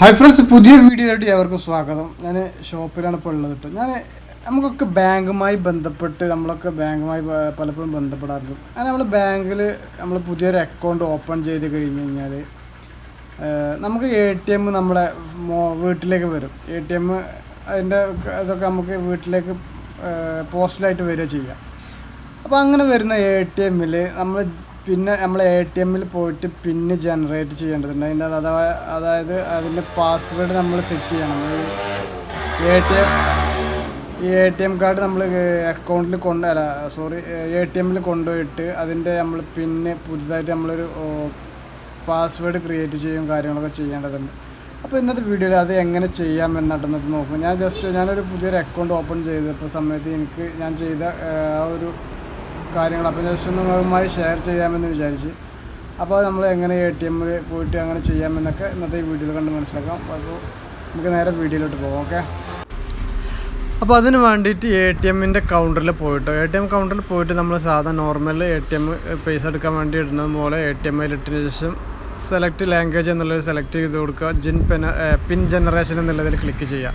Hi friends പുതിയ വീഡിയോയിലായിട്ട് ഏവർക്കും സ്വാഗതം. ഞാൻ ഷോപ്പിലാണ് ഇപ്പോൾ ഉള്ളത് കേട്ടോ ഞാൻ നമുക്കൊക്കെ ബാങ്കുമായി ബന്ധപ്പെട്ട് നമ്മളൊക്കെ ബാങ്കുമായി പലപ്പോഴും ബന്ധപ്പെടാറുണ്ട്. അങ്ങനെ നമ്മൾ ബാങ്കിൽ നമ്മൾ പുതിയൊരു അക്കൗണ്ട് ഓപ്പൺ ചെയ്ത് കഴിഞ്ഞ് കഴിഞ്ഞാൽ നമുക്ക് എ ടി എം നമ്മുടെ വീട്ടിലേക്ക് വരും. എ ടി എം അതിന്റെ ഇതൊക്കെ നമുക്ക് വീട്ടിലേക്ക് പോസ്റ്റലായിട്ട് വരിക ചെയ്യാം. അപ്പോൾ അങ്ങനെ വരുന്ന എ ടി എമ്മിൽ നമ്മൾ പിന്നെ നമ്മൾ എ ടി എമ്മിൽ പോയിട്ട് പിന്നെ ജനറേറ്റ് ചെയ്യേണ്ടതുണ്ട്. അതിന്റെ അഥവാ അതായത് അതിന്റെ പാസ്വേഡ് നമ്മൾ സെറ്റ് ചെയ്യണം. എ ടി എം ഈ എ ടി എം കാർഡ് നമ്മൾ അക്കൗണ്ടിൽ കൊണ്ട് അല്ല സോറി എ ടി എമ്മിൽ കൊണ്ടുപോയിട്ട് അതിന്റെ നമ്മൾ പിന്നെ പുതുതായിട്ട് നമ്മളൊരു പാസ്വേഡ് ക്രിയേറ്റ് ചെയ്യും കാര്യങ്ങളൊക്കെ ചെയ്യേണ്ടതുണ്ട്. അപ്പോൾ ഇന്നത്തെ വീഡിയോയിൽ അത് എങ്ങനെ ചെയ്യാം എന്നിട്ടൊന്നത് നോക്കും. ഞാൻ ജസ്റ്റ് ഞാനൊരു പുതിയൊരു അക്കൗണ്ട് ഓപ്പൺ ചെയ്തപ്പോൾ സമയത്ത് എനിക്ക് ഞാൻ ചെയ്ത ആ, ഒരു കാര്യങ്ങൾ അപ്പോൾ ജസ്റ്റ് ഒന്ന് നിങ്ങളുമായി ഷെയർ ചെയ്യാമെന്ന് വിചാരിച്ച്. അപ്പോൾ നമ്മൾ എങ്ങനെ എ ടി എമ്മിൽ പോയിട്ട് അങ്ങനെ ചെയ്യാമെന്നൊക്കെ ഇന്നത്തെ ഈ വീഡിയോയിൽ കണ്ട് മനസ്സിലാക്കാം. അപ്പോൾ നമുക്ക് നേരെ വീഡിയോയിലോട്ട് പോകാം ഓക്കെ? അപ്പോൾ അതിന് വേണ്ടിയിട്ട് എ ടി എമ്മിന്റെ കൗണ്ടറിൽ പോയിട്ട്. എ ടി എം കൗണ്ടറിൽ പോയിട്ട് നമ്മൾ സാധാരണ നോർമൽ എ ടി എം പൈസ എടുക്കാൻ വേണ്ടി ഇടുന്നത് പോലെ എ ടി എമ്മിൽ ഇട്ടതിന് ശേഷം സെലക്ട് ലാംഗ്വേജ് എന്നുള്ളത് സെലക്ട് ചെയ്ത് കൊടുക്കുക. ജിൻ പെന പിൻ ജനറേഷൻ എന്നുള്ളതിൽ ക്ലിക്ക് ചെയ്യുക.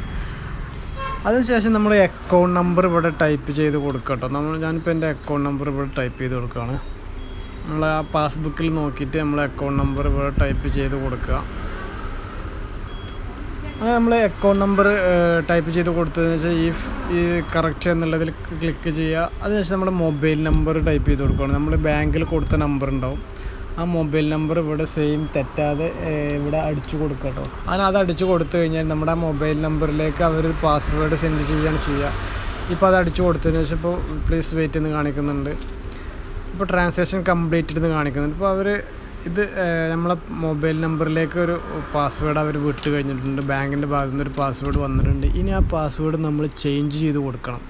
അതിനുശേഷം നമ്മൾ അക്കൗണ്ട് നമ്പർ ഇവിടെ ടൈപ്പ് ചെയ്ത് കൊടുക്കുക കേട്ടോ നമ്മൾ ഞാനിപ്പോൾ എന്റെ അക്കൗണ്ട് നമ്പർ ഇവിടെ ടൈപ്പ് ചെയ്ത് കൊടുക്കുകയാണ്. നമ്മൾ ആ പാസ്ബുക്കിൽ നോക്കിയിട്ട് നമ്മൾ അക്കൗണ്ട് നമ്പർ ഇവിടെ ടൈപ്പ് ചെയ്ത് കൊടുക്കുക. അങ്ങനെ നമ്മൾ അക്കൗണ്ട് നമ്പർ ടൈപ്പ് ചെയ്ത് കൊടുത്തതിന് വെച്ചാൽ ഈ ഈ കറക്റ്റ് എന്നുള്ളതിൽ ക്ലിക്ക് ചെയ്യുക. അതിനുശേഷം നമ്മുടെ മൊബൈൽ നമ്പർ ടൈപ്പ് ചെയ്ത് കൊടുക്കുകയാണ്. നമ്മൾ ബാങ്കിൽ കൊടുത്ത നമ്പർ ഉണ്ടാവും. ആ മൊബൈൽ നമ്പർ ഇവിടെ സെയിം തെറ്റാതെ ഇവിടെ അടിച്ചു കൊടുക്കുക കേട്ടോ അങ്ങനെ അത് അടിച്ചു കൊടുത്തു കഴിഞ്ഞാൽ നമ്മുടെ ആ മൊബൈൽ നമ്പറിലേക്ക് അവർ പാസ്വേഡ് സെൻഡ് ചെയ്യുകയാണ് ചെയ്യുക ഇപ്പോൾ അത് അടിച്ചു കൊടുത്തതിന് ശേഷം ഇപ്പോൾ പ്ലീസ് വെയിറ്റ് എന്ന് കാണിക്കുന്നുണ്ട്. ഇപ്പോൾ ട്രാൻസാക്ഷൻ കംപ്ലീറ്റഡ് എന്ന് കാണിക്കുന്നുണ്ട്. ഇപ്പോൾ അവർ ഇത് നമ്മളെ മൊബൈൽ നമ്പറിലേക്ക് ഒരു പാസ്വേഡ് അവർ വിട്ട് കഴിഞ്ഞിട്ടുണ്ട്. ബാങ്കിന്റെ ഭാഗത്തുനിന്ന് ഒരു പാസ്വേഡ് വന്നിട്ടുണ്ട്. ഇനി ആ പാസ്വേഡ് നമ്മൾ ചേഞ്ച് ചെയ്ത് കൊടുക്കണം.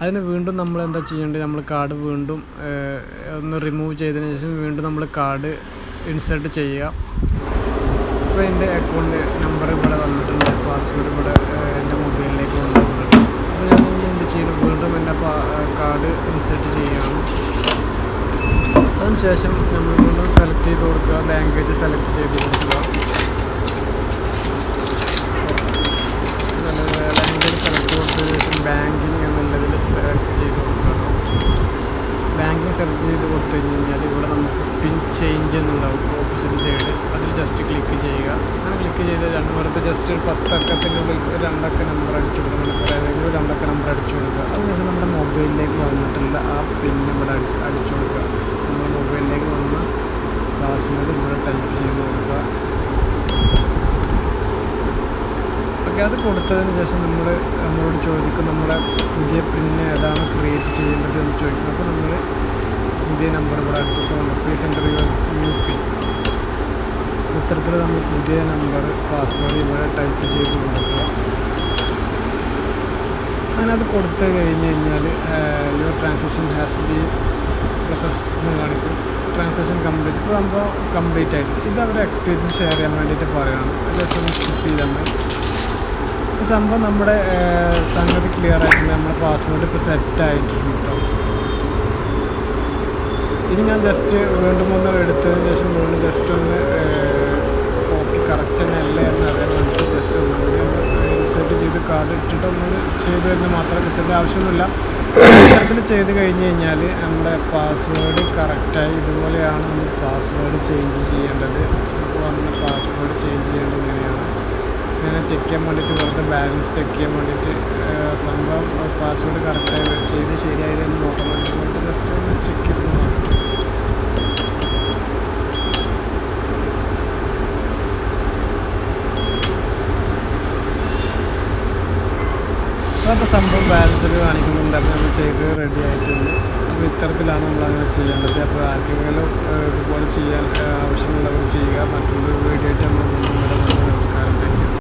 അതിന് വീണ്ടും നമ്മൾ എന്താ ചെയ്യേണ്ടത്? നമ്മൾ കാർഡ് വീണ്ടും ഒന്ന് റിമൂവ് ചെയ്തതിന് ശേഷം വീണ്ടും നമ്മൾ കാർഡ് ഇൻസേർട്ട് ചെയ്യുക. അപ്പോൾ എന്റെ അക്കൗണ്ട് നമ്പർ ഇവിടെ വന്നിട്ടുണ്ട്. പാസ്വേഡ് ഇവിടെ എന്റെ മൊബൈലിലേക്ക് വന്നിട്ടുണ്ട്. അപ്പോൾ ഞാൻ എന്ത് ചെയ്യണം വീണ്ടും എന്റെ കാർഡ് ഇൻസേർട്ട് ചെയ്യുകയാണ്. അതിനുശേഷം നമ്മൾ വീണ്ടും സെലക്ട് ചെയ്ത് കൊടുക്കുക. ലാംഗ്വേജ് സെലക്ട് ചെയ്ത് കൊടുക്കുക ലാംഗ്വേജ് സെലക്ട് കൊടുത്തതിന് ശേഷം ബാങ്കിങ് എന്നുള്ളതിൽ സെലക്ട് ചെയ്ത് കൊടുക്കുക ബാങ്കിങ് സെലക്ട് ചെയ്ത് കൊടുത്തു കഴിഞ്ഞ് കഴിഞ്ഞാൽ ഇവിടെ നമുക്ക് പിൻ ചേഞ്ച് എന്നുണ്ടാവും ഓപ്പോസിറ്റ് സൈഡ് അതിൽ ജസ്റ്റ് ക്ലിക്ക് ചെയ്യുക. അങ്ങനെ ക്ലിക്ക് ചെയ്ത് രണ്ട് വെറുതെ ജസ്റ്റ് ഒരു പത്തക്കത്തിനുള്ളിൽ ഒരു രണ്ടക്ക നമ്പർ അടിച്ചു കൊടുക്കണം. ഏതെങ്കിലും ഒരു രണ്ടക്ക നമ്പർ അടിച്ചു കൊടുക്കുക. അതിനുശേഷം നമ്മുടെ മൊബൈലിലേക്ക് വന്നിട്ടുള്ള ആ പിൻ ഇവിടെ അടി- അടിച്ചു കൊടുക്കുക. നമ്മുടെ മൊബൈലിലേക്ക് വന്ന പാസ്വേഡ് ഇവിടെ ടൈപ്പ് ചെയ്ത് കൊടുക്കുക. ഓക്കെ അത് കൊടുത്തതിന് ശേഷം നമ്മൾ നമ്മളോട് ചോദിക്കും നമ്മുടെ പുതിയ പിന്നെ ഏതാണ് ക്രിയേറ്റ് ചെയ്യേണ്ടത് എന്ന് ചോദിക്കും. അപ്പോൾ നമ്മൾ പുതിയ നമ്പർ ഇവിടെ അടിച്ചിട്ടുണ്ട് പി സെന്റർ യു പി ഇത്തരത്തിൽ നമ്മൾ പുതിയ നമ്പർ പാസ്വേഡ് ഇവിടെ ടൈപ്പ് ചെയ്ത് കൊടുക്കുക. അതിനകത്ത് അത് കൊടുത്തു കഴിഞ്ഞ് കഴിഞ്ഞാൽ your transaction has be process എന്ന് കാണിക്കും. ട്രാൻസാക്ഷൻ കംപ്ലീറ്റ് ഇപ്പോൾ നമ്മൾ കംപ്ലീറ്റ് ആയിട്ട്. ഇത് അവരുടെ എക്സ്പീരിയൻസ് ഷെയർ ചെയ്യാൻ വേണ്ടിയിട്ട് പറയുകയാണ് ജസ്റ്റ് സ്കിപ്പ് ചെയ്താൽ മതി. സംഭവം നമ്മുടെ സംഗതി ക്ലിയർ ആയിട്ടുണ്ട്. നമ്മുടെ പാസ്വേഡ് ഇപ്പോൾ സെറ്റ് ആയിട്ടുണ്ട് കേട്ടോ ഇനി ഞാൻ ജസ്റ്റ് വീണ്ടും ഒന്ന് എടുത്തതിന് ശേഷം വീണ്ടും ജസ്റ്റ് ഒന്ന് ഓക്കെ കറക്റ്റ് തന്നെ അല്ലേ എന്ന് അറിയാൻ വേണ്ടി ജസ്റ്റ് ഇൻസേർട്ട് ചെയ്ത് കാർഡ് ഇട്ടിട്ട് ഒന്ന് ചെയ്ത് തരുന്നത് മാത്രം കിട്ടേണ്ട ആവശ്യമൊന്നുമില്ല. ഇത്തരത്തിൽ ചെയ്ത് കഴിഞ്ഞ് കഴിഞ്ഞാൽ നമ്മുടെ പാസ്വേഡ് കറക്റ്റായി ഇതുപോലെയാണ് നമ്മൾ പാസ്വേഡ് ചേഞ്ച് ചെയ്യേണ്ടത്. അപ്പോൾ നമ്മൾ പാസ്വേഡ് ചേഞ്ച് ചെയ്യേണ്ടത് ഇങ്ങനെയാണ്. ഇങ്ങനെ ചെക്ക് ചെയ്യാൻ വേണ്ടിയിട്ട് വെറുതെ ബാലൻസ് ചെക്ക് ചെയ്യാൻ വേണ്ടിയിട്ട് സംഭവം പാസ്വേഡ് കറക്റ്റായി ചെയ്ത് ശരിയായതെന്ന് നോക്കാൻ വേണ്ടി ജസ്റ്റ് ഒന്ന് ചെക്ക് ചെയ്ത് മാത്രം അതൊക്കെ സംഭവം ബാലൻസിൽ കാണിക്കുന്നുണ്ട്. അപ്പോൾ നമ്മൾ ചെയ്ത് റെഡി ആയിട്ടുണ്ട്. അപ്പോൾ ഇത്തരത്തിലാണ് നമ്മൾ അങ്ങനെ ചെയ്യേണ്ടത് അപ്പോൾ ആർക്കെങ്കിലും ഇതുപോലെ ചെയ്യാൻ ആവശ്യമുള്ളവർ ചെയ്യുക. മറ്റുള്ളവർ വീഡിയോ ആയിട്ട് നമ്മൾ നമസ്കാരം. താങ്ക്